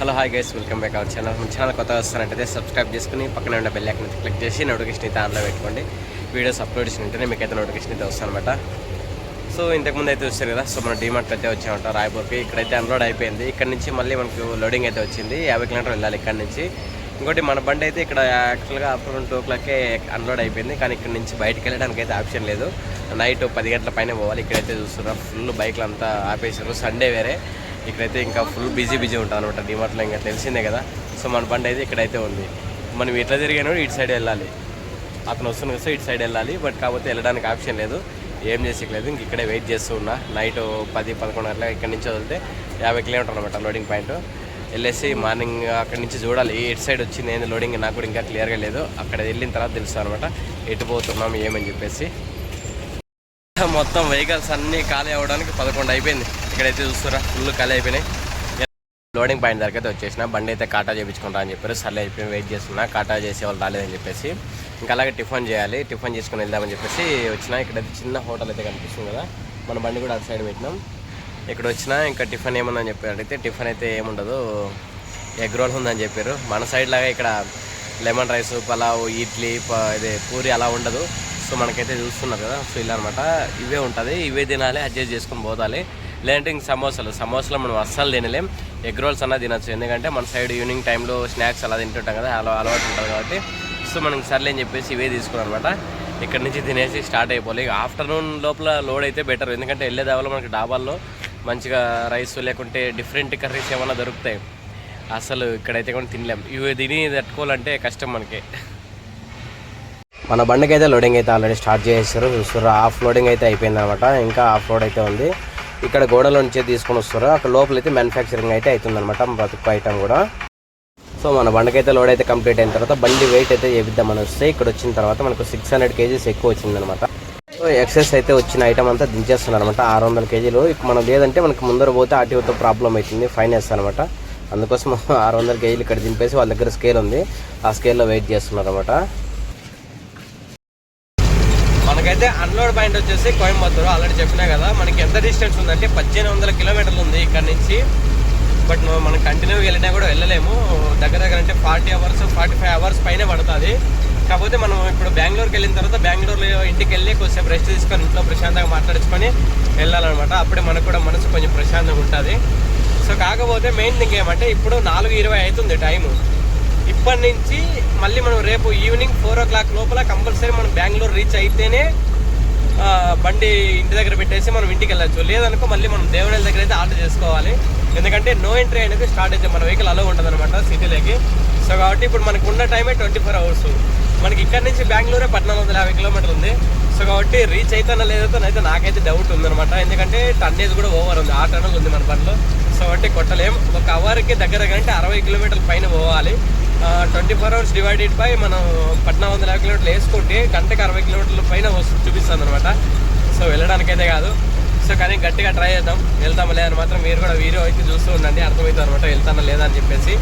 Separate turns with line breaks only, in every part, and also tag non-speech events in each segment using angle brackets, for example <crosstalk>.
Hello hi guys welcome back our channel మన channel కొత్త వస్తానంటే సబ్స్క్రైబ్ చేసుకుని పక్కన ఉన్న బెల్ ఐకన్ క్లిక్ చేసి నోటిఫికేషన్ అయితే ఆన్లో పెట్టుకోండి. వీడియోస్ అప్లోడ్ చేసిన వెంటనే మీకు అయితే నోటిఫికేషన్ అయితే వస్తానమాట సో ఇంతకుముందు అయితే వచ్చారు కదా సో మన డిమార్ట్ అయితే వచ్చామంట రాయపూర్కి ఇక్కడైతే అన్లోడ్ అయిపోయింది. ఇక్కడ నుంచి మళ్ళీ మనకు లోడింగ్ అయితే వచ్చింది. యాభై కిలోమీటర్లు వెళ్ళాలి ఇక్కడ నుంచి. ఇంకోటి మన బండి అయితే ఇక్కడ యాక్చువల్గా ఆఫ్టర్నూన్ టూ ఓ క్లాక్కే అన్లోడ్ అయిపోయింది. కానీ ఇక్కడ నుంచి బయటకు వెళ్ళడానికి అయితే ఆప్షన్ లేదు. నైట్ పది గంటల పైన పోవాలి. ఇక్కడైతే చూస్తున్నాం. ఫుల్ బైక్లు అంతా ఆపేసారు సండే వేరే. ఇక్కడైతే ఇంకా ఫుల్ బిజీ బిజీ ఉంటాం అనమాట డిమార్ట్లో ఇంకా తెలిసిందే కదా. సో మన బండి అయితే ఇక్కడైతే ఉంది. మనం ఎట్లా తిరిగానో ఇటు సైడ్ వెళ్ళాలి. అతను వస్తుంది కదా ఇటు సైడ్ వెళ్ళాలి. బట్ కాకపోతే వెళ్ళడానికి ఆప్షన్ లేదు. ఏం చేసేయలేదు ఇంక ఇక్కడే వెయిట్ చేస్తూ ఉన్నా. నైట్ పది పదకొండు గంటల ఇక్కడ నుంచి వదిలితే యాభై కిలోమీటర్లు అనమాట లోడింగ్ పాయింట్ వెళ్ళేసి మార్నింగ్ అక్కడి నుంచి చూడాలి. ఎటు సైడ్ వచ్చింది ఏంది లోడింగ్ నాకు కూడా ఇంకా క్లియర్గా లేదు. అక్కడ వెళ్ళిన తర్వాత తెలుసు అనమాట ఎటు పోతున్నాం ఏమని చెప్పేసి. మొత్తం వెహికల్స్ అన్నీ ఖాళీ అవ్వడానికి పదకొండు అయిపోయింది. ఇక్కడైతే చూస్తారా ఫుల్ కళ అయిపోయినాయి. లోడింగ్ పాయింట్ దగ్గర అయితే వచ్చేసిన. బండి అయితే కాటా చేయించుకుంటా అని చెప్పారు. సర్లే అయిపోయి వెయిట్ చేస్తున్నా. కాటా చేసే వాళ్ళు రాలేదని చెప్పేసి ఇంకా అలాగే టిఫిన్ చేయాలి. టిఫిన్ చేసుకుని వెళ్దామని చెప్పేసి వచ్చిన. ఇక్కడ చిన్న హోటల్ అయితే కనిపిస్తుంది కదా. మన బండి కూడా అటు సైడ్ పెట్టినాం. ఇక్కడ వచ్చినా ఇంకా టిఫిన్ ఏముందని చెప్పారు. అడిగితే టిఫిన్ అయితే ఏముండదు. ఎగ్ రోల్ ఉందని చెప్పారు. మన సైడ్ లాగా ఇక్కడ లెమన్ రైస్ పలావ్ ఇడ్లీ ఇది పూరి అలా ఉండదు. సో మనకైతే చూస్తున్నారు కదా. సో ఇలా అనమాట ఇవే ఉంటుంది. ఇవే తినాలి అడ్జస్ట్ చేసుకొని పోతాలి. లేదంటే ఇంక సమోసాలు. సమోసాలు మనం అస్సలు తినలేం. ఎగ్ రోల్స్ అన్నా తినచ్చు. ఎందుకంటే మన సైడ్ ఈవినింగ్ టైంలో స్నాక్స్ అలా తింటుంటాం కదా అలా అలవాటు ఉంటుంది కాబట్టి. సో మనకి సర్లే అని చెప్పేసి ఇవే తీసుకున్నాం అనమాట ఇక్కడ నుంచి తినేసి స్టార్ట్ అయిపోవాలి. ఆఫ్టర్నూన్ లోపల లోడ్ అయితే బెటర్. ఎందుకంటే వెళ్ళే దావలో మనకి డాబాల్లో మంచిగా రైస్ లేకుంటే డిఫరెంట్ కర్రీస్ ఏమైనా దొరుకుతాయి. అసలు ఇక్కడైతే కూడా తినలేం. ఇవి తిని తట్టుకోవాలంటే కష్టం మనకి. మన బండికి అయితే లోడింగ్ అయితే ఆల్రెడీ స్టార్ట్ చేసేసారు. చూస్తారు హాఫ్ లోడింగ్ అయితే అయిపోయింది అనమాట ఇంకా హాఫ్ లోడ్ అయితే ఉంది. ఇక్కడ గోడలో నుంచి తీసుకొని వస్తారు అక్కడ లోపలైతే మ్యానుఫ్యాక్చరింగ్ అయితే అవుతుందనమాట బతుకు ఐటమ్ కూడా. సో మన బండకైతే లోడ్ అయితే కంప్లీట్ అయిన తర్వాత బండి వెయిట్ అయితే చేపిద్దామని వస్తే ఇక్కడ వచ్చిన తర్వాత మనకు సిక్స్ హండ్రెడ్ కేజీస్ ఎక్కువ వచ్చిందనమాట సో ఎక్సెస్ అయితే వచ్చిన ఐటమ్ అంతా దించేస్తున్నారు అనమాట ఆరు వందల కేజీలు. మనం లేదంటే మనకు ముందర పోతే ఆర్టీఓతో ప్రాబ్లం అవుతుంది ఫైన్ వేస్తారనమాట అందుకోసం <laughs> ఆరు వందల కేజీలు ఇక్కడ దింపేసి వాళ్ళ దగ్గర స్కేల్ ఉంది. ఆ స్కేల్లో వెయిట్ చేస్తున్నారు అనమాట మనకైతే అన్లోడ్ పాయింట్ వచ్చేసి కోయంబత్తూరు. ఆల్రెడీ చెప్పినా కదా మనకి ఎంత డిస్టెన్స్ ఉందంటే పద్దెనిమిది వందల కిలోమీటర్లు ఉంది ఇక్కడ నుంచి. బట్ మనం కంటిన్యూగా వెళ్ళినా కూడా వెళ్ళలేము. దగ్గర దగ్గర అంటే forty hours forty five hours పైన పడుతుంది. కాకపోతే మనం ఇప్పుడు బెంగళూరుకి వెళ్ళిన తర్వాత బెంగళూరులో ఇంటికి వెళ్ళి కొద్దిసేపు రెస్ట్ తీసుకొని ఇంట్లో ప్రశాంతంగా మాట్లాడుకొని వెళ్ళాలన్నమాట. అప్పుడే మనకు కూడా మనసు కొంచెం ప్రశాంతంగా ఉంటుంది. సో కాకపోతే మెయిన్ థింగ్ ఏమంటే ఇప్పుడు నాలుగు ఇరవై అవుతుంది టైము. ఇప్పటి నుంచి మళ్ళీ మనం రేపు ఈవినింగ్ ఫోర్ ఓ క్లాక్ లోపల కంపల్సరీ మనం బెంగళూరు రీచ్ అయితేనే బండి ఇంటి దగ్గర పెట్టేసి మనం ఇంటికి వెళ్ళచ్చు. లేదనుకో మళ్ళీ మనం దేవుడి దగ్గర అయితే ఆర్డర్ చేసుకోవాలి. ఎందుకంటే నో ఎంట్రీ అనేది స్టార్ట్ అయితే మన వెహికల్ అలో ఉంటుంది అనమాట సిటీలోకి సో కాబట్టి ఇప్పుడు మనకు ఉన్న టైమే ట్వంటీ ఫోర్ అవర్స్ మనకి ఇక్కడ నుంచి బెంగళూరే పద్నాలుగు వందల యాభై కిలోమీటర్లు ఉంది. సో కాబట్టి రీచ్ అవుతానో లేదో అయితే నాకైతే డౌట్ ఉందనమాట ఎందుకంటే టన్నేజ్ కూడా ఓవర్ ఉంది. ఆ టన్నులు ఉంది మన పనిలో సో కాబట్టి కొట్టలేం. ఒక అవర్కి దగ్గర అంటే అరవై కిలోమీటర్ల పైన పోవాలి. Twenty four hours divided by మనం పద్నాలుగు వందల యాభై కిలోమీటర్లు వేసుకుంటే గంటకి అరవై కిలోమీటర్ల పైన వస్తుంది చూపిస్తుంది అనమాట సో వెళ్ళడానికైతే కాదు. సో కానీ గట్టిగా ట్రై చేద్దాం. వెళ్తామా లేదని మాత్రం మీరు కూడా వీడియో అయితే చూస్తూ ఉండండి. అర్థమవుతుంది అనమాట వెళ్తానా లేదా అని చెప్పేసి.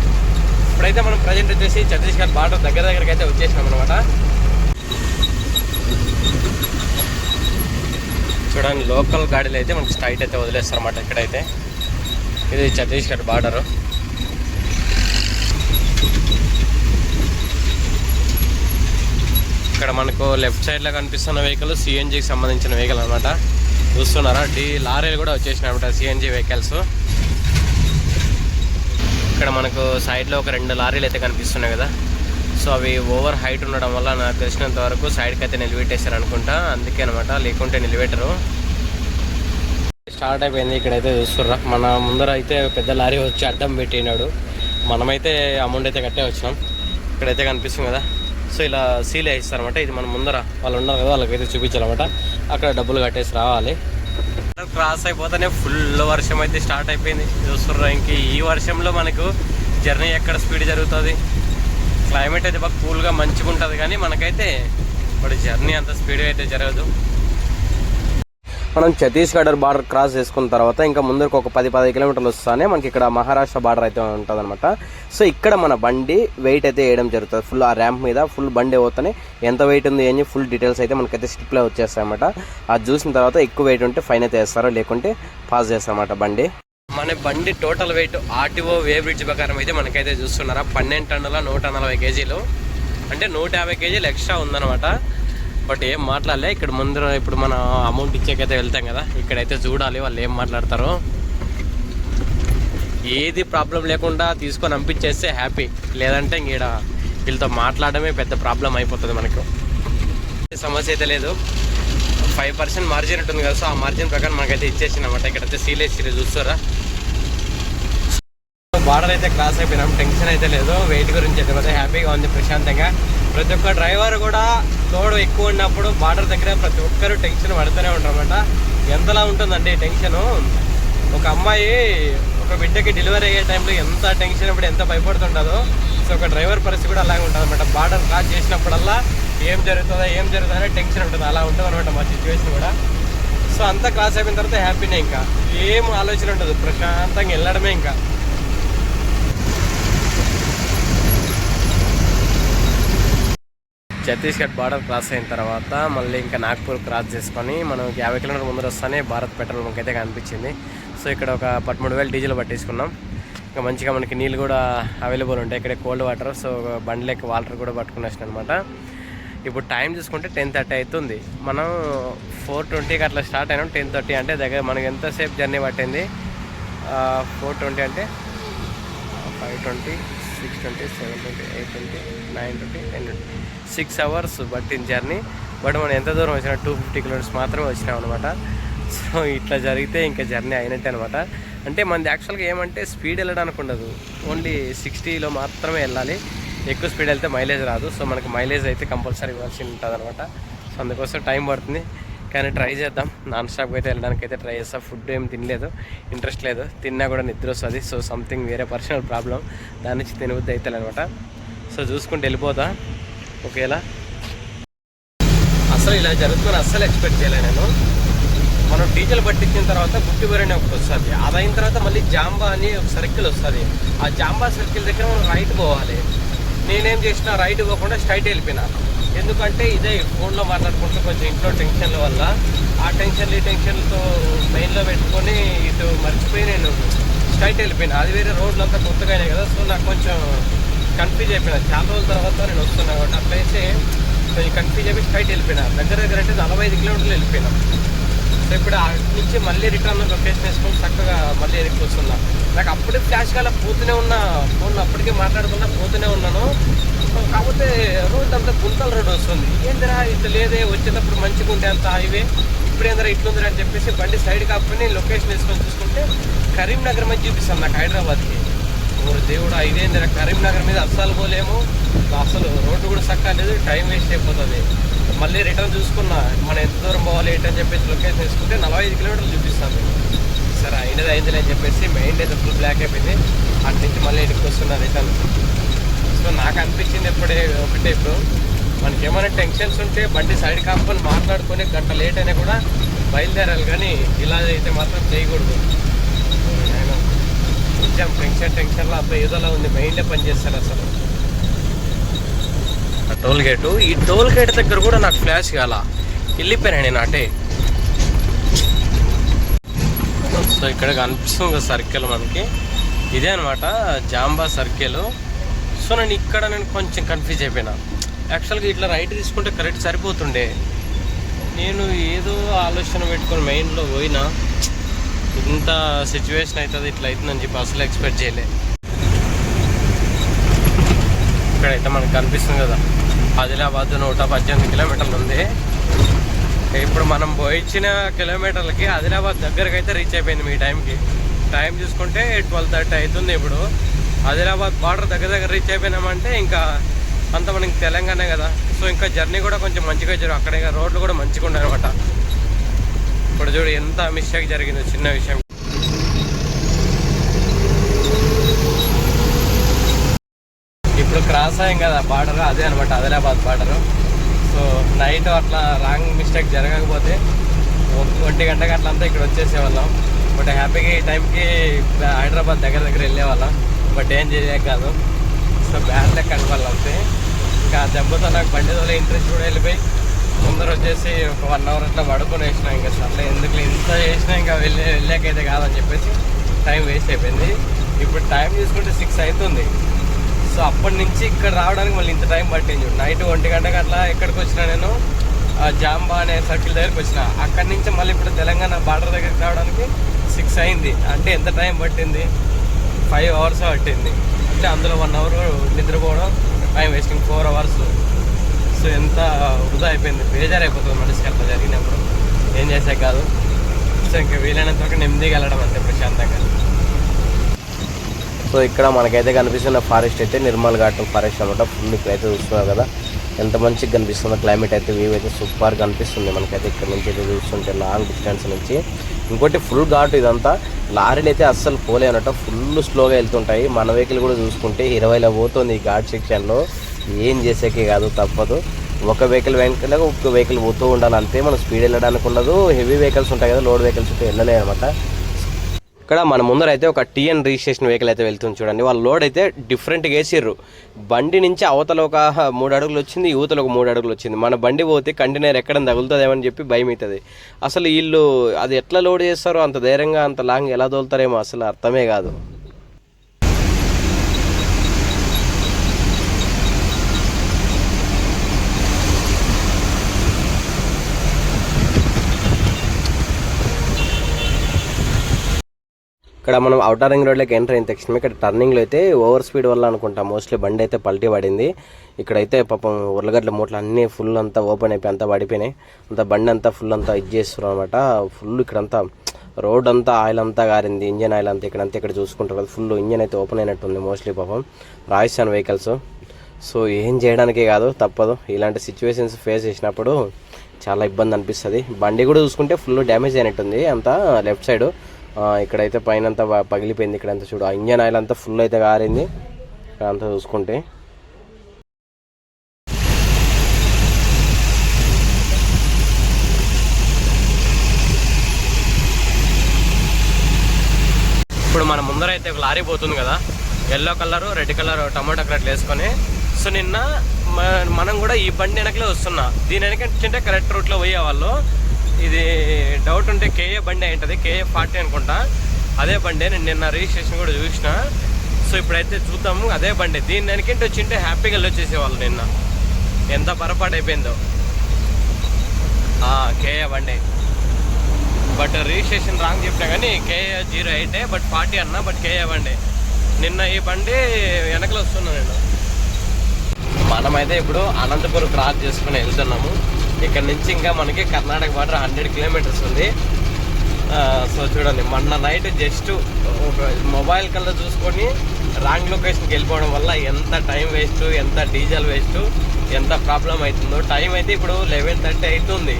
ఇప్పుడైతే మనం ప్రజెంట్ వచ్చేసి ఛత్తీస్గఢ్ బార్డర్ దగ్గర దగ్గరికి అయితే వచ్చేసినాం అనమాట చూడండి లోకల్ గాడీలు అయితే మనకి స్ట్రైట్ అయితే వదిలేస్తారు అనమాట ఇక్కడైతే. ఇది ఛత్తీస్గఢ్ బార్డరు. ఇక్కడ మనకు లెఫ్ట్ సైడ్లో కనిపిస్తున్న వెహికల్ సిఎన్జికి సంబంధించిన వెహికల్ అనమాట చూస్తున్నారా? డీ లారీలు కూడా వచ్చేసినాయి అనమాట సిఎన్జి వెహికల్స్ ఇక్కడ మనకు సైడ్లో ఒక రెండు లారీలు అయితే కనిపిస్తున్నాయి కదా. సో అవి ఓవర్ హైట్ ఉండడం వల్ల నాకు తెలిసినంత వరకు సైడ్కి అయితే నిలబెట్టేశారు అనుకుంటా. అందుకే అనమాట లేకుంటే నిలబెట్టరు. స్టార్ట్ అయిపోయింది ఇక్కడైతే చూస్తుర్రా. మన ముందర అయితే పెద్ద లారీ వచ్చి అడ్డం పెట్టినాడు. మనమైతే అమౌంట్ అయితే కట్టే వచ్చినాం. ఇక్కడైతే కనిపిస్తుంది కదా. సో ఇలా సీల్ వేస్తారనమాట ఇది మన ముందర వాళ్ళు ఉన్నారు కదా వాళ్ళకైతే చూపించాలన్నమాట. అక్కడ డబ్బులు కట్టేసి రావాలి. క్రాస్ అయిపోతేనే ఫుల్ వర్షం అయితే స్టార్ట్ అయిపోయింది. చూస్తున్నారు ఇంక ఈ వర్షంలో మనకు జర్నీ ఎక్కడ స్పీడ్ జరుగుతుంది? క్లైమేట్ అయితే బాగా కూల్గా మంచిగా ఉంటుంది కానీ మనకైతే ఇప్పుడు జర్నీ అంత స్పీడ్గా అయితే జరగదు. మనం ఛత్తీస్గఢ్ బార్డర్ క్రాస్ చేసుకున్న తర్వాత ఇంకా ముందరకు ఒక పది పది కిలోమీటర్లు వస్తానే మనకి ఇక్కడ మహారాష్ట్ర బార్డర్ అయితే ఉంటుంది అనమాట సో ఇక్కడ మన బండి వెయిట్ అయితే వేయడం జరుగుతుంది. ఫుల్ ఆ ర్యాంప్ మీద ఫుల్ బండి పోతేనే ఎంత వెయిట్ ఉంది అని ఫుల్ డీటెయిల్స్ అయితే మనకైతే స్టిప్లో వచ్చేస్తాయన్నమాట. అది చూసిన తర్వాత ఎక్కువ వెయిట్ ఉంటే ఫైన్ అయితే వేస్తారు లేకుంటే పాస్ చేస్తారన్నమాట బండి. మన బండి total weight RTO weigh bridge ప్రకారం అయితే మనకైతే చూస్తున్నారా పన్నెండు టన్నుల నూట నలభై కేజీలు. అంటే నూట యాభై కేజీలు ఎక్స్ట్రా ఉందన్నమాట. బట్ ఏం మాట్లాడలే. ఇక్కడ ముందర ఇప్పుడు మనం అమౌంట్ ఇచ్చేకైతే వెళ్తాం కదా. ఇక్కడైతే చూడాలి వాళ్ళు ఏం మాట్లాడతారో. ఏది ప్రాబ్లం లేకుండా తీసుకొని పంపించేస్తే హ్యాపీ లేదంటే ఇంక ఈడ వీళ్ళతో మాట్లాడమే పెద్ద ప్రాబ్లం అయిపోతుంది మనకు. సమస్య అయితే లేదు. ఫైవ్ పర్సెంట్ మార్జిన్ ఉంటుంది కదా. సో ఆ మార్జిన్ ప్రకారం మనకైతే ఇచ్చేసిందన్నమాట ఇక్కడైతే సీలేజ్ చూస్తారా? బార్డర్ అయితే క్రాస్ అయిపోయినాం. టెన్షన్ అయితే లేదు. వెయిట్ గురించి అయితే హ్యాపీగా ఉంది ప్రశాంతంగా. ప్రతి ఒక్క డ్రైవర్ కూడా తోడు ఎక్కువ ఉన్నప్పుడు బార్డర్ దగ్గర ప్రతి ఒక్కరు టెన్షన్ పడుతూనే ఉంటారన్నమాట. ఎంతలా ఉంటుందండి టెన్షను? ఒక అమ్మాయి ఒక బిడ్డకి డెలివరీ అయ్యే టైంలో ఎంత టెన్షన్ ఇప్పుడు ఎంత భయపడుతుంటుందో సో ఒక డ్రైవర్ పరిస్థితి కూడా అలాగే ఉంటుంది అనమాట బార్డర్ క్రాస్ చేసినప్పుడల్లా ఏం జరుగుతుందో ఏం జరుగుతుందో టెన్షన్ ఉంటుంది. అలా ఉంటుంది అనమాట మా సిచ్యువేషన్ కూడా. సో అంతా క్రాస్ అయిపోయిన తర్వాత హ్యాపీనే ఇంకా. ఏం ఆలోచన ఉండదు. ప్రశాంతంగా వెళ్ళడమే ఇంకా. ఛత్తీస్గఢ్ బార్డర్ క్రాస్ అయిన తర్వాత మళ్ళీ ఇంకా నాగ్పూర్ క్రాస్ చేసుకొని మనం యాభై కిలోమీటర్ ముందర వస్తానే భారత్ పెట్రోల్ బంక్ అయితే కనిపించింది. సో ఇక్కడ ఒక పదమూడు వేలు డీజిల్ పట్టించుకున్నాం ఇంకా మంచిగా మనకి నీళ్ళు కూడా అవైలబుల్ ఉంటాయి. ఇక్కడ కోల్డ్ వాటర్ సో బండ్లకి వాటర్ కూడా పట్టుకుని వచ్చిన అనమాట ఇప్పుడు టైం చూసుకుంటే టెన్ థర్టీ అవుతుంది. మనం ఫోర్ ట్వంటీకి అట్లా స్టార్ట్ అయినాం. టెన్ థర్టీ అంటే దగ్గర మనకి ఎంతసేపు జర్నీ పట్టింది? ఫోర్ ట్వంటీ అంటే five twenty six twenty seven twenty eight twenty nine twenty ten twenty. Six hours పట్టింది జర్నీ బట్ మనం ఎంత దూరం వచ్చినా టూ ఫిఫ్టీ కిలోమీటర్స్ మాత్రమే వచ్చినాం అనమాట సో ఇట్లా జరిగితే ఇంకా జర్నీ అయినట్టే అనమాట అంటే మనది యాక్చువల్గా ఏమంటే స్పీడ్ వెళ్ళడానికి ఉండదు. ఓన్లీ సిక్స్టీలో మాత్రమే వెళ్ళాలి. ఎక్కువ స్పీడ్ వెళ్తే మైలేజ్ రాదు. సో మనకి మైలేజ్ అయితే కంపల్సరీ ఇవ్వాల్సి ఉంటుంది అనమాట సో అందుకోసం టైం పడుతుంది. కానీ ట్రై చేద్దాం. నాన్ స్టాప్గా అయితే వెళ్ళడానికి అయితే ట్రై చేస్తాం. ఫుడ్ ఏం తినలేదు. ఇంట్రెస్ట్ లేదు. తిన్నా కూడా నిద్ర వస్తుంది. సో సంథింగ్ వేరే పర్సనల్ ప్రాబ్లం దాని నుంచి తినబుద్ధి అయితే అనమాట సో చూసుకుంటూ వెళ్ళిపోతా. ఒకేలా అసలు ఇలా జరుగుతుందని అస్సలు ఎక్స్పెక్ట్ చేయలే నేను. మనం డీజిల్ పట్టించిన తర్వాత గుట్టిబరి అని ఒకటి వస్తుంది. అది అయిన తర్వాత మళ్ళీ జాంబా అని ఒక సర్కిల్ వస్తుంది. ఆ జాంబా సర్కిల్ దగ్గర మనం రైట్ పోవాలి. నేనేం చేసిన రైట్ పోకుండా స్ట్రైట్ వెళ్ళిపోయినా. ఎందుకంటే ఇదే ఫోన్లో మాట్లాడుకుంటూ కొంచెం ఇంట్లో టెన్షన్ల వల్ల. ఆ టెన్షన్ ఈ టెన్షన్తో మెయిన్లో పెట్టుకొని ఇటు మర్చిపోయి నేను స్ట్రైట్ వెళ్ళిపోయినా. అది వేరే రోడ్లు అంతా కొత్తగా అయినాయి కదా సో నాకు కొంచెం కన్ఫ్యూజ్ అయిపోయినా. చాలా రోజుల తర్వాత నేను వస్తున్నా కాబట్టి అట్లయితే కొంచెం కన్ఫ్యూజ్ అయిపోయి స్ట్రైట్ వెళ్ళిపోయినా. దగ్గర దగ్గర అంటే నలభై ఐదు కిలోమీటర్లు వెళ్ళిపోయినా. సో ఇప్పుడు అటు నుంచి మళ్ళీ రిటర్న్ లొకేషన్ వేసుకొని చక్కగా మళ్ళీ వెనక్కి వస్తున్నా నాకు అప్పుడే ఫ్లాష్ కాల పోతూనే ఉన్నా. ఫోన్ అప్పటికే మాట్లాడుకున్నా పోతూనే ఉన్నాను. కాకపోతే రోడ్ అంతా గుంతల రోడ్ వస్తుంది. ఏందిరా ఇంత లేదే వచ్చేటప్పుడు మంచిగా ఉంటే అంత హైవే ఇప్పుడు ఏందిరా ఇట్లుందిరా అని చెప్పేసి బండి సైడ్ కాకపోయి లొకేషన్ వేసుకొని చూసుకుంటే కరీంనగర్ మధ్య చూపిస్తాను నాకు హైదరాబాద్కి. ఊరు దేవుడు ఐదేందిరా కరీంనగర్ మీద అస్సలు పోలేము. అసలు రోడ్డు కూడా చక్కగా లేదు టైం వేస్ట్ అయిపోతుంది. మళ్ళీ రిటర్న్ చూసుకున్నా మనం ఎంత దూరం పోవాలి ఏంటని చెప్పేసి లొకేషన్ వేసుకుంటే నలభై ఐదు కిలోమీటర్లు చూపిస్తాను సరే అయినది అయిందిలే అని చెప్పేసి మెయిన్ అయితే ఫుల్ బ్లాక్ అయిపోయింది. అటు నుంచి మళ్ళీ ఇంటికి వస్తున్నా రిటర్న్ సో నాకు అనిపించింది ఎప్పుడే ఒకటే ఇప్పుడు. మనకి ఏమైనా టెన్షన్స్ ఉంటే బండి సైడ్ కాపుకొని మాట్లాడుకొని గంట లేట్ అయినా కూడా బయలుదేరాలి కానీ ఇలా అయితే మాత్రం చేయకూడదు. ఆయన కొంచెం టెన్షన్ టెన్షన్లో అబ్బాయి ఏదోలా ఉంది మెయిన్లే పనిచేస్తారు అసలు. ఆ టోల్ గేటు ఈ టోల్ గేట్ దగ్గర కూడా నాకు ఫ్లాష్ కాల. వెళ్ళిపోయాను నేను అటే. సో ఇక్కడ కనిపిస్తుంది సర్కిల్ మనకి. ఇదే అనమాట జాంబా సర్కిల్. సో నేను ఇక్కడ నేను కొంచెం కన్ఫ్యూజ్ అయిపోయినా. యాక్చువల్గా ఇట్లా రైట్ తీసుకుంటే కరెక్ట్ సరిపోతుండే. నేను ఏదో ఆలోచన పెట్టుకొని మైండ్లో పోయినా. ఇంత సిచ్యువేషన్ అవుతుంది ఇట్లా అవుతుందని చెప్పి అసలు ఎక్స్పెక్ట్ చేయలే. ఇక్కడైతే మనకు కనిపిస్తుంది కదా ఆదిలాబాద్ నూట పద్దెనిమిది కిలోమీటర్లు ఉంది. ఇప్పుడు మనం పోయించిన కిలోమీటర్లకి ఆదిలాబాద్ దగ్గరకైతే రీచ్ అయిపోయింది మీ టైంకి టైం చూసుకుంటే ట్వెల్వ్ థర్టీ అవుతుంది ఇప్పుడు. ఆదిలాబాద్ బార్డర్ దగ్గర దగ్గర రీచ్ అయిపోయినామంటే ఇంకా అంత మనకి తెలంగాణ కదా. సో ఇంకా జర్నీ కూడా కొంచెం మంచిగా జరుగు అక్కడ ఇంకా రోడ్లు కూడా మంచిగా ఉన్నాయి అనమాట ఇప్పుడు చూడు ఎంత మిస్టేక్ జరిగిందో చిన్న విషయం. ఇప్పుడు క్రాస్ అయ్యాం కదా బార్డర్ అదే అనమాట ఆదిలాబాద్ బార్డర్. సో నైట్ అట్లా రాంగ్ మిస్టేక్ జరగకపోతే ఒంటి గంటకి అట్లా అంతా ఇక్కడ వచ్చేసేవాళ్ళం. బట్ హ్యాపీగా ఈ టైంకి హైదరాబాద్ దగ్గర దగ్గర వెళ్ళేవాళ్ళం. బట్ ఏం చేయలేక కాదు. సో బ్యాడ్ లెక్క అనుకోవాలి అంతే. ఇంకా ఆ దెబ్బతో నాకు బండి తోలే ఇంట్రెస్ట్ కూడా వెళ్ళిపోయి ముందర వచ్చేసి ఒక వన్ అవర్ అట్లా పడుకొని వేసినా ఇంకా అట్లా ఎందుకు ఇంత చేసినా ఇంకా వెళ్ళే వెళ్ళాకైతే కాదని చెప్పేసి టైం వేస్ట్ అయిపోయింది. ఇప్పుడు టైం చూసుకుంటే సిక్స్ అవుతుంది సో అప్పటి నుంచి ఇక్కడ రావడానికి మళ్ళీ ఇంత టైం పట్టింది నైట్ ఒంటి గంటకి అట్లా ఎక్కడికి వచ్చినా నేను ఆ జాంబా అనే సర్కిల్ దగ్గరికి వచ్చిన. అక్కడి నుంచి మళ్ళీ ఇప్పుడు తెలంగాణ బార్డర్ దగ్గరికి రావడానికి సిక్స్ అయింది. అంటే ఎంత టైం పట్టింది? ఫైవ్ అవర్స్ పట్టింది. అంటే అందులో వన్ అవర్ నిద్రపోవడం time wasting four hours so ఎంత వృధా అయిపోయింది. బేజారు అయిపోతుంది మనిషికి అట్లా జరిగినప్పుడు. ఏం చేసే కాదు. సో ఇంకా వీలైనంత వరకు నెమ్మదిగా వెళ్ళడం అంతే ప్రశాంతంగా. సో ఇక్కడ మనకైతే కనిపిస్తున్న ఫారెస్ట్ అయితే నిర్మల్ ఘాట్ ఫారెస్ట్ అనమాట ఫుల్ ఇక్కడైతే చూస్తున్నారు కదా. ఎంత మంచిగా కనిపిస్తుందో క్లైమేట్ అయితే వ్యూ అయితే సూపర్గా కనిపిస్తుంది మనకైతే ఇక్కడ నుంచి అయితే చూస్తుంటే లాంగ్ డిస్టెన్స్ నుంచి. ఇంకోటి ఫుల్ ఘాట్ ఇదంతా. లారీలు అయితే అస్సలు పోలే అనమాట ఫుల్ స్లోగా వెళ్తుంటాయి. మన వెహికల్ కూడా చూసుకుంటే ఇరవైలో పోతుంది ఈ ఘాట్ సెక్షన్లో. ఏం చేసేకే కాదు తప్పదు. ఒక వెహికల్ వెనకాల ఒక వెహికల్ పోతూ ఉండాలి అంతే మనం స్పీడ్ వెళ్ళడానికి ఉండదు. హెవీ వెహికల్స్ ఉంటాయి కదా లోడ్ వెహికల్స్ ఉంటే వెళ్ళలేదు అనమాట ఇక్కడ మన ముందర అయితే ఒక టీఎన్ రిజిస్ట్రేషన్ వెహికల్ అయితే వెళ్తుంది చూడండి. వాళ్ళ లోడ్ అయితే డిఫరెంట్గా వేసిర్రు. బండి నుంచి అవతల ఒక మూడు అడుగులు వచ్చింది యువతలు ఒక మూడు అడుగులు వచ్చింది. మన బండి పోతే కంటైనర్ ఎక్కడ తగులుతుందేమని చెప్పి భయం అవుతుంది. అసలు వీళ్ళు అది ఎట్లా లోడ్ చేస్తారో అంత ధైర్యంగా అంత లాంగ్ ఎలా తోలుతారేమో అసలు అర్థమే కాదు. ఇక్కడ మనం అవుటర్ రింగ్ రోడ్లోకి ఎంటర్ అయిన తక్షణమే ఇక్కడ టర్నింగ్లో అయితే ఓవర్ స్పీడ్ వల్ల అనుకుంటా మోస్ట్లీ బండి అయితే పల్టీ పడింది. ఇక్కడైతే పాపం ఉర్లగడ్డల మూటలు అన్నీ ఫుల్ అంతా ఓపెన్ అయిపోయి అంతా పడిపోయినాయి. అంతా బండి అంతా ఫుల్ అంతా ఇది చేస్తున్నారు అనమాట ఫుల్ ఇక్కడంతా రోడ్ అంతా ఆయిల్ అంతా గారింది ఇంజన్ ఆయిల్ అంతా ఇక్కడంతా ఇక్కడ చూసుకుంటారు కదా ఫుల్ ఇంజన్ అయితే ఓపెన్ అయినట్టుంది మోస్ట్లీ పాపం రాజస్థాన్ వెహికల్స్ సో ఏం చేయడానికే కాదు తప్పదు. ఇలాంటి సిచ్యువేషన్స్ ఫేస్ చేసినప్పుడు చాలా ఇబ్బంది అనిపిస్తుంది. బండి కూడా చూసుకుంటే ఫుల్ డ్యామేజ్ అయినట్టుంది అంతా లెఫ్ట్ సైడ్ ఇక్కడైతే పైన అంతా ప- పగిలిపోయింది ఇక్కడ అంతా చూడు ఇంజన్ ఆయిల్ అంతా ఫుల్ అయితే కారింది. ఇక్కడ అంతా చూసుకుంటే. ఇప్పుడు మన ముందర అయితే ఒక లారీ పోతుంది కదా. Yellow colour red colour tomato క్రెట్లు వేసుకొని. సో నిన్న మనం కూడా ఈ బండి వెనకలే వస్తున్నా. దీని వెనకంటే కరెక్ట్ రూట్లో పోయే వాళ్ళు ఇది డౌట్ ఉంటే కేఏ బండి ఉంటుంది కేఏ ఫార్టీ అనుకుంటా. అదే బండి నేను నిన్న రిజిస్ట్రేషన్ కూడా చూసిన. సో ఇప్పుడైతే చూద్దాము అదే బండి. దీని దానికంటే వచ్చింటే హ్యాపీగా వెళ్ళొచ్చేసేవాళ్ళు నిన్న. ఎంత పొరపాటు అయిపోయిందో కేఏ బండి. బట్ రిజిస్ట్రేషన్ రాంగ్ చెప్పినా కానీ కేఏ జీరో ఎయిటే బట్ ఫార్టీ అన్నా బట్ కేఏ బండి. నిన్న ఈ బండి వెనకలు వస్తున్నా నేను. మనమైతే ఇప్పుడు అనంతపురం క్రాస్ చేసుకుని వెళ్తున్నాము. ఇక్కడ నుంచి ఇంకా మనకి కర్ణాటక బార్డర్ హండ్రెడ్ కిలోమీటర్స్ ఉంది. సో చూడండి మొన్న నైట్ జస్ట్ ఒక మొబైల్ కల్లా చూసుకొని రాంగ్ లొకేషన్కి వెళ్ళిపోవడం వల్ల ఎంత టైం వేస్ట్ ఎంత డీజిల్ వేస్ట్ ఎంత ప్రాబ్లం అవుతుందో. టైం అయితే ఇప్పుడు లెవెన్ థర్టీ అవుతుంది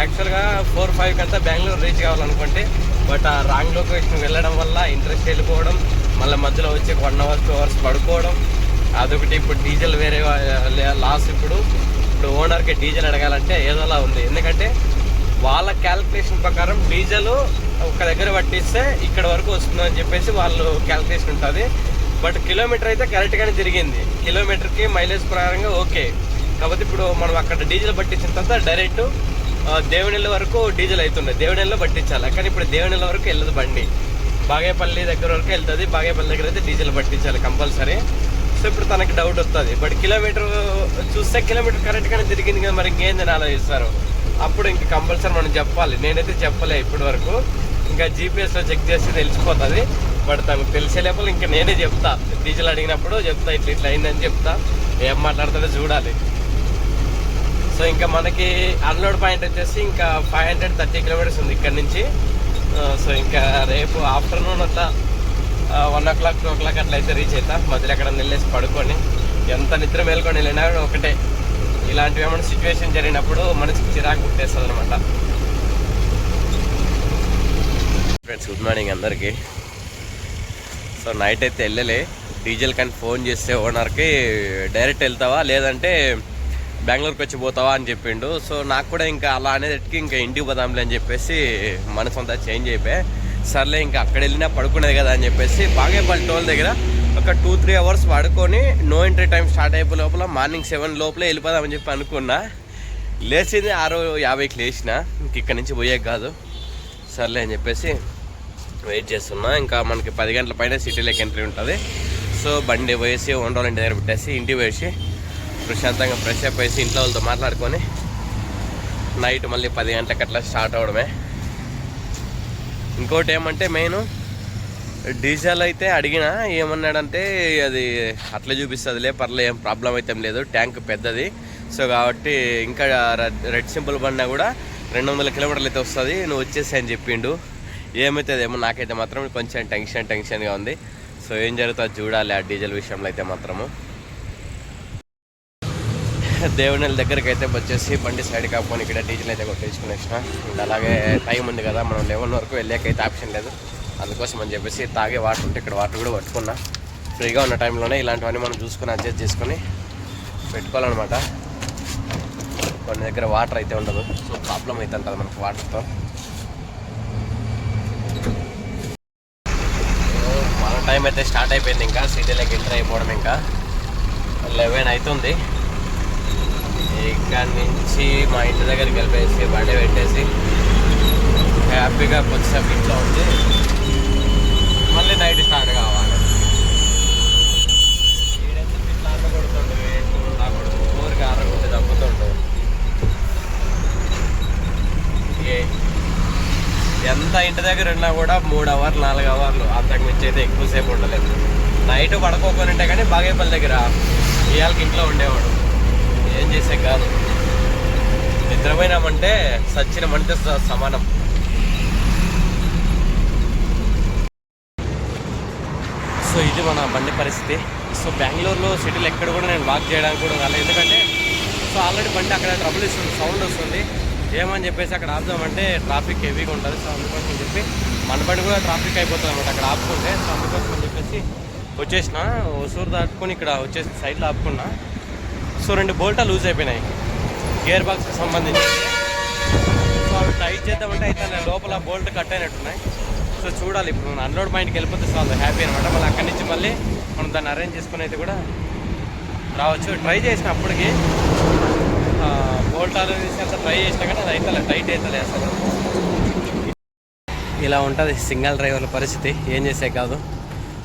యాక్చువల్గా ఫోర్ ఫైవ్ అంతా బెంగళూరు రీచ్ కావాలనుకుంటే బట్ ఆ రాంగ్ లొకేషన్ వెళ్ళడం వల్ల ఇంట్రెస్ట్ వెళ్ళిపోవడం మళ్ళీ మధ్యలో వచ్చి వన్ అవర్ టూ అవర్స్ పడుకోవడం అదొకటి. ఇప్పుడు డీజిల్ వేరే లాస్ ఇప్పుడు. ఇప్పుడు ఓనర్కి డీజిల్ అడగాలంటే ఏదోలా ఉంది. ఎందుకంటే వాళ్ళ క్యాలిక్యులేషన్ ప్రకారం డీజిల్ ఒక దగ్గర పట్టిస్తే ఇక్కడ వరకు వస్తుందని చెప్పేసి వాళ్ళు క్యాలిక్యులేషన్ ఉంటుంది. బట్ కిలోమీటర్ అయితే కరెక్ట్గానే తిరిగింది. కిలోమీటర్కి మైలేజ్ ప్రకారంగా ఓకే కాకపోతే ఇప్పుడు మనం అక్కడ డీజిల్ పట్టించిన తర్వాత డైరెక్ట్ దేవునిళ్ళ వరకు డీజిల్ అవుతుండే దేవనెల్లో పట్టించాలి. కానీ ఇప్పుడు దేవునిళ్ళ వరకు వెళ్ళదు బండి. బాగేపల్లి దగ్గర వరకు వెళ్తుంది. బాగేపల్లి దగ్గర అయితే డీజిల్ పట్టించాలి కంపల్సరీ. సో ఇప్పుడు తనకి డౌట్ వస్తుంది. బట్ కిలోమీటర్ చూస్తే కిలోమీటర్ కరెక్ట్గానే తిరిగింది కదా మరి ఇంకేందని ఆలోచిస్తారు అప్పుడు ఇంక కంపల్సరీ మనం చెప్పాలి. నేనైతే చెప్పలే ఇప్పటి వరకు ఇంకా జీపీఎస్లో చెక్ చేస్తే తెలిసిపోతుంది. బట్ తనకు తెలిసే లోపల ఇంకా నేనే చెప్తా. డీజిల్ అడిగినప్పుడు చెప్తా ఇట్లా ఇట్లా అయిందని చెప్తా. ఏం మాట్లాడుతుందో చూడాలి. సో ఇంకా మనకి అన్లోడ్ పాయింట్ వచ్చేసి ఇంకా ఫైవ్ హండ్రెడ్ థర్టీ కిలోమీటర్స్ ఉంది ఇక్కడ నుంచి. Uh, సో ఇంకా రేపు ఆఫ్టర్నూన్ అట్లా one o'clock two o'clock అట్లా అయితే రీచ్ అవుతా. మధ్యలో ఎక్కడ నిల్లేసి పడుకొని ఎంత నిద్ర మేల్కొని వెళ్ళినా కూడా ఒకటే. ఇలాంటివి ఏమైనా సిచ్యువేషన్ జరిగినప్పుడు మనసుకి చిరాకు పుట్టేస్తుంది అనమాట ఫ్రెండ్స్ గుడ్ మార్నింగ్ అందరికీ. సో నైట్ అయితే వెళ్ళలే. డీజిల్ కానీ ఫోన్ చేస్తే ఓనర్కి డైరెక్ట్ వెళ్తావా? లేదంటే బెంగళూరుకి వచ్చి పోతావా అని చెప్పిండు. సో నాకు కూడా ఇంకా అలా అనేటికి ఇంకా ఇంటికి పోదాంలే అని చెప్పేసి మనసు అంతా చేంజ్ అయిపోయి. సర్లే ఇంకా అక్కడ వెళ్ళినా పడుకునేది కదా అని చెప్పేసి బాగేపల్లి టోల్ దగ్గర ఒక టూ త్రీ అవర్స్ పడుకొని నో ఎంట్రీ టైం స్టార్ట్ అయిపోయి లోపల మార్నింగ్ సెవెన్ లోపలే వెళ్ళిపోదామని చెప్పి అనుకున్నా. లేచింది ఆరు యాభైకి లేచిన ఇంక ఇక్కడ నుంచి పోయే కాదు. సర్లే అని చెప్పేసి వెయిట్ చేస్తున్నా. ఇంకా మనకి పది గంటల పైన సిటీలోకి ఎంట్రీ ఉంటుంది. సో బండి పోయేసి వండోళ్ళ ఇంటి దగ్గర పెట్టేసి ఇంటికి వేసి ప్రశాంతంగా ఫ్రెష్ అప్ వేసి ఇంట్లో వాళ్ళతో మాట్లాడుకొని నైట్ మళ్ళీ పది గంటలకు అట్లా స్టార్ట్ అవడమే. ఇంకోటి ఏమంటే మెయిన్ డీజిల్ అయితే అడిగిన ఏమన్నాడంటే అది అట్లా చూపిస్తుందిలే పర్లే ఏం ప్రాబ్లం అయితే ఏం లేదు ట్యాంక్ పెద్దది. సో కాబట్టి ఇంకా రెడ్ సింపుల్ బండినా కూడా రెండు వందల కిలోమీటర్లు అయితే వస్తుంది నువ్వు వచ్చేసి అని చెప్పిండు. ఏమవుతుందేమో నాకైతే మాత్రం కొంచెం టెన్షన్ టెన్షన్గా ఉంది. సో ఏం జరుగుతుందో చూడాలి ఆ డీజిల్ విషయంలో అయితే మాత్రము. దేవుని దగ్గరికి అయితే వచ్చేసి బండి సైడ్ కాకపోతే ఇక్కడ డీజిల్ అయితే కొట్టేసుకునేసిన ఇంకా అలాగే టైం ఉంది కదా మనం లెవెన్ వరకు వెళ్ళాకైతే ఆప్షన్ లేదు. అందుకోసం అని చెప్పేసి తాగే వాటర్ ఉంటే ఇక్కడ వాటర్ కూడా పట్టుకున్నా. ఫ్రీగా ఉన్న టైంలోనే ఇలాంటివన్నీ మనం చూసుకొని అడ్జస్ట్ చేసుకొని పెట్టుకోవాలన్నమాట. కొన్ని దగ్గర వాటర్ అయితే ఉండదు. సో ప్రాబ్లం అయితే ఉంటుంది మనకు వాటర్తో మన టైం అయితే స్టార్ట్ అయిపోయింది ఇంకా. సిటీలోకి ఎంటర్ అయిపోవడం ఇంకా. లెవెన్ అవుతుంది ఇక్కడ నుంచి మా ఇంటి దగ్గరికి వెళ్ళిపోయేసి బండి పెట్టేసి హ్యాపీగా కొద్దిసేపు ఇంట్లో ఉండి మళ్ళీ నైట్ స్టార్ట్ కావాలి. ఈడెందుకు ఇట్లా అన్న కొడుతుండ్రు, ఏంటో ఊరికి ఎంత ఇంటి దగ్గర ఉన్నా కూడా మూడు అవర్లు నాలుగు అవర్లు అంతకు మించి అయితే ఎక్కువసేపు ఉండలేదు. నైట్ పడుకోకుండా ఉంటే కానీ బాగేపల్లి దగ్గర ఇవాళకి ఇంట్లో ఉండేవాడు. చేసే కాదు. నిద్రపోయినామంటే సచ్చినమంటే సమానం. సో ఇది మన బండి పరిస్థితి. సో బెంగళూరులో సిటీలో ఎక్కడ కూడా నేను వాక్ చేయడానికి కూడా రాలేదు. ఎందుకంటే సో ఆల్రెడీ బండి అక్కడ ట్రబుల్ ఇస్తుంది సౌండ్ వస్తుంది. ఏమని చెప్పేసి అక్కడ ఆపుదామంటే ట్రాఫిక్ హెవీగా ఉంటుంది. సో అందుకోసం చెప్పి మన బండి కూడా ట్రాఫిక్ అయిపోతుంది అనమాట అక్కడ ఆపుకుంటే సో అందుకోసం అని చెప్పేసి వచ్చేసిన. ఒసూరు దాటుకొని ఇక్కడ వచ్చేసి సైడ్లో ఆపుకున్నా. సో రెండు బోల్టా లూజ్ అయిపోయినాయి. గేర్ బాక్స్కి సంబంధించి. సో అవి టైట్ చేద్దామంటే అయితే లోపల బోల్ట్ కట్ అయినట్టున్నాయి. సో చూడాలి ఇప్పుడు మనం అన్లోడ్ మైండ్కి వెళ్ళిపోతే చాలు హ్యాపీ అనమాట మళ్ళీ అక్కడి నుంచి మళ్ళీ మనం దాన్ని అరేంజ్ చేసుకుని అయితే కూడా రావచ్చు. ట్రై చేసిన అప్పటికి బోల్టాలు అంత ట్రై చేసినా కానీ అది అయితే టైట్ అవుతుంది అసలు. ఇలా ఉంటుంది సింగిల్ డ్రైవర్ల పరిస్థితి. ఏం చేసే కాదు.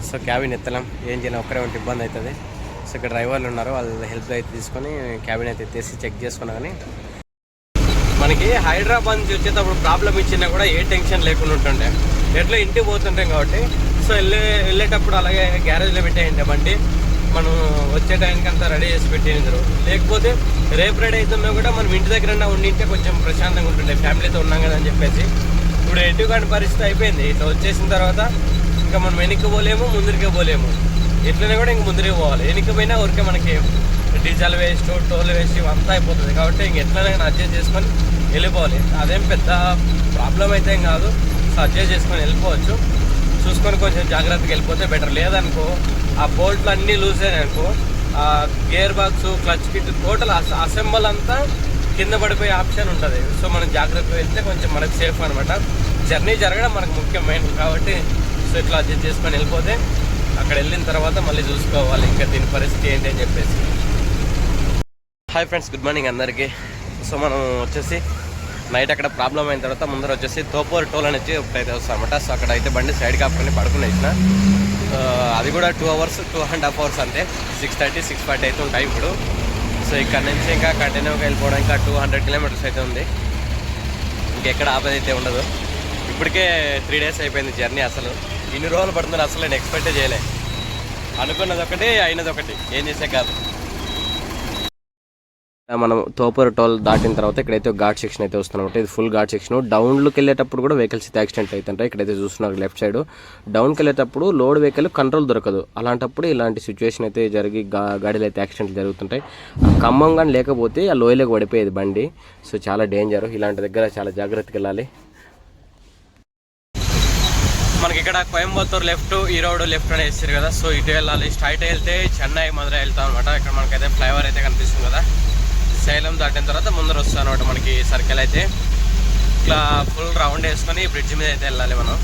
సో క్యాబిన్ ఎత్తలేం. ఏం చేయలేం. ఒక్కరే ఉంటే ఇబ్బంది అవుతుంది. సో ఇక్కడ డ్రైవర్లు ఉన్నారు వాళ్ళ హెల్ప్ అయితే తీసుకొని క్యాబిన్ అయితే ఎత్తేసి చెక్ చేసుకున్నా కానీ మనకి హైదరాబాద్ నుంచి వచ్చేటప్పుడు ప్రాబ్లం ఇచ్చినా కూడా ఏ టెన్షన్ లేకుండా ఉంటుండే. ఎట్లా ఇంటికి పోతుంటాం కాబట్టి సో వెళ్ళే వెళ్ళేటప్పుడు అలాగే గ్యారేజ్లో పెట్టేయండి బండి. మనం వచ్చే టైంకి అంతా రెడీ చేసి పెట్టేందరు లేకపోతే రేపు రెడీ అవుతున్నా కూడా మనం ఇంటి దగ్గర ఉండింటే కొంచెం ప్రశాంతంగా ఉంటుండే. ఫ్యామిలీతో ఉన్నాం కదా అని చెప్పేసి. ఇప్పుడు ఎటు కాని పరిస్థితి అయిపోయింది. ఇట్లా వచ్చేసిన తర్వాత ఇంకా మనం వెనక్కి పోలేము ముందరికే పోలేము. ఇట్లనే కూడా ఇంక ముందరికి పోవాలి. వెనక్కి ఊరికే మనకి డీజిల్ వేస్ట్ టోల్ వేస్ట్ ఇవంతా అయిపోతుంది. కాబట్టి ఇంక ఎట్లనైనా అడ్జస్ట్ చేసుకొని వెళ్ళిపోవాలి. అదేం పెద్ద ప్రాబ్లం అయితే ఏం కాదు. సో అడ్జస్ట్ చేసుకొని వెళ్ళిపోవచ్చు. చూసుకొని కొంచెం జాగ్రత్తగా వెళ్ళిపోతే బెటర్ లేదనుకో ఆ బోల్ట్లు అన్నీ లూజ్ అయినాయనుకో ఆ gear box clutch kit total assemble అంతా కింద పడిపోయే ఆప్షన్ ఉంటుంది. సో మనం జాగ్రత్తగా వెళ్తే కొంచెం మనకు సేఫ్ అనమాట జర్నీ జరగడం మనకు ముఖ్యమైన కాబట్టి సో ఇట్లా అడ్జస్ట్ చేసుకొని వెళ్ళిపోతే అక్కడ వెళ్ళిన తర్వాత మళ్ళీ చూసుకోవాలి. ఇంకా దీని పరిస్థితి ఏంటి అని చెప్పేసి. హాయ్ ఫ్రెండ్స్ గుడ్ మార్నింగ్ అందరికీ. సో మనం వచ్చేసి నైట్ అక్కడ ప్రాబ్లం అయిన తర్వాత ముందర వచ్చేసి తోపూర్ టోల్ అనేది అయితే వస్తామట. సో అక్కడ అయితే బండి సైడ్ కాపుకొని పడుకుని వేసిన అది కూడా two hours two and half hours అంతే. సిక్స్ థర్టీ సిక్స్ ఫార్టీ అయితే ఉంటాయి ఇప్పుడు. సో ఇక్కడ నుంచి ఇంకా కంటిన్యూగా వెళ్ళిపోవడం ఇంకా టూ హండ్రెడ్ కిలోమీటర్స్ అయితే ఉంది. ఇంకెక్కడ ఆపద అయితే ఉండదు. ఇప్పటికే త్రీ డేస్ అయిపోయింది జర్నీ అసలు. ఇన్ని రోజులు పడుతుంది అసలు నేను ఎక్స్పెక్టే చేయలే. అనుకున్నది ఒకటి అయినది ఒకటి. ఏం చేసే కాదు. మనం తోపూరు టోల్ దాటిన తర్వాత ఇక్కడైతే ఒక ఘాట్ సెక్షన్ అయితే వస్తున్నమాట ఇది ఫుల్ ఘాట్ సెక్షన్. డౌన్లోకి వెళ్ళేటప్పుడు కూడా వెహికల్స్ అయితే యాక్సిడెంట్ అవుతుంటాయి ఇక్కడైతే చూస్తున్నారు లెఫ్ట్ సైడ్ డౌన్కి వెళ్ళేటప్పుడు లోడ్ వెహికల్ కంట్రోల్ దొరకదు. అలాంటప్పుడు ఇలాంటి సిచ్యువేషన్ అయితే జరిగి గాడిలో అయితే యాక్సిడెంట్లు జరుగుతుంటాయి. ఖమ్మం కానీ లేకపోతే ఆ లోయలోకి పడిపోయేది బండి. సో చాలా డేంజర్ ఇలాంటి దగ్గర చాలా జాగ్రత్తగా వెళ్ళాలి మనకి ఇక్కడ కోయంబత్తూర్ లెఫ్ట్ ఈ రోడ్ లెఫ్ట్ అని వేస్తారు కదా. సో ఇటు వెళ్ళాలి. స్ట్రైట్ వెళ్తే చెన్నై మధురై వెళ్తాం అనమాట ఇక్కడ మనకైతే ఫ్లైఓవర్ అయితే కనిపిస్తుంది కదా. సేలం దాటిన తర్వాత ముందర వస్తాం అనమాట మనకి సర్కిల్ అయితే. ఇట్లా ఫుల్ రౌండ్ వేసుకొని బ్రిడ్జ్ మీద అయితే వెళ్ళాలి మనం.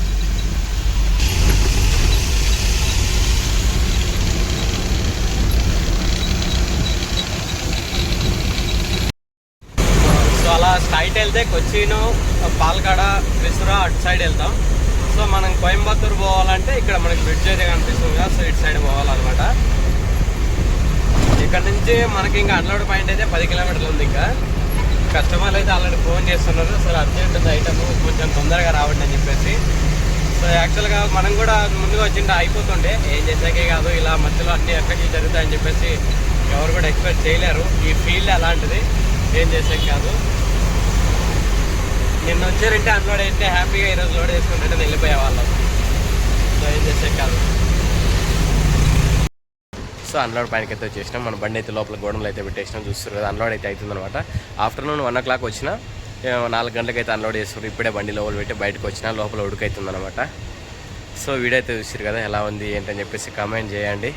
సో అలా స్ట్రైట్ వెళ్తే కొచ్చిను పాల్కాడ విసురా అటు సైడ్ వెళ్తాం. సో మనం కోయంబత్తూరు పోవాలంటే ఇక్కడ మనకి బ్రిడ్జ్ అయితే కనిపిస్తుంది కదా సో ఇటు సైడ్ పోవాలన్నమాట. ఇక్కడ నుంచి మనకి ఇంకా అన్లోడ్ పాయింట్ అయితే పది కిలోమీటర్లు ఉంది ఇంకా. కస్టమర్లు అయితే ఆల్రెడీ ఫోన్ చేస్తున్నారు. సార్ అర్జెంట్ ఉంది ఐటమ్ కొంచెం తొందరగా రావండి అని చెప్పేసి. సో యాక్చువల్గా మనం కూడా ముందుగా వచ్చింటే అయిపోతుండే. ఏం చేసాకే కాదు ఇలా మధ్యలో అన్ని ఎఫెక్ట్లు జరుగుతాయని చెప్పేసి ఎవరు కూడా ఎక్స్పెక్ట్ చేయలేరు. ఈ ఫీల్డ్ అలాంటిది ఏం చేసాక కాదు. నిన్న వచ్చారంటే అన్లోడ్ అయితే హ్యాపీగా ఈరోజు లోడ్ చేసుకుంటే వెళ్ళిపోయే వాళ్ళం. సో ఏం చేసాక కాదు. సో అన్లోడ్ పైనకి అయితే వచ్చేసినాం. మన బండి అయితే లోపల గోడంలో అయితే పెట్టేసినాం. చూస్తారు కదా అన్లోడ్ అయితే అవుతుందనమాట ఆఫ్టర్నూన్ వన్ ఓ క్లాక్ వచ్చిన నాలుగు గంటలకు అయితే అన్లోడ్ చేస్తారు ఇప్పుడే బండి లోపల పెట్టి బయటకు వచ్చిన లోపల ఉడుకైతుందనమాట సో వీడియో అయితే చూసారు కదా ఎలా ఉంది ఏంటని చెప్పేసి కామెంట్ చేయండి.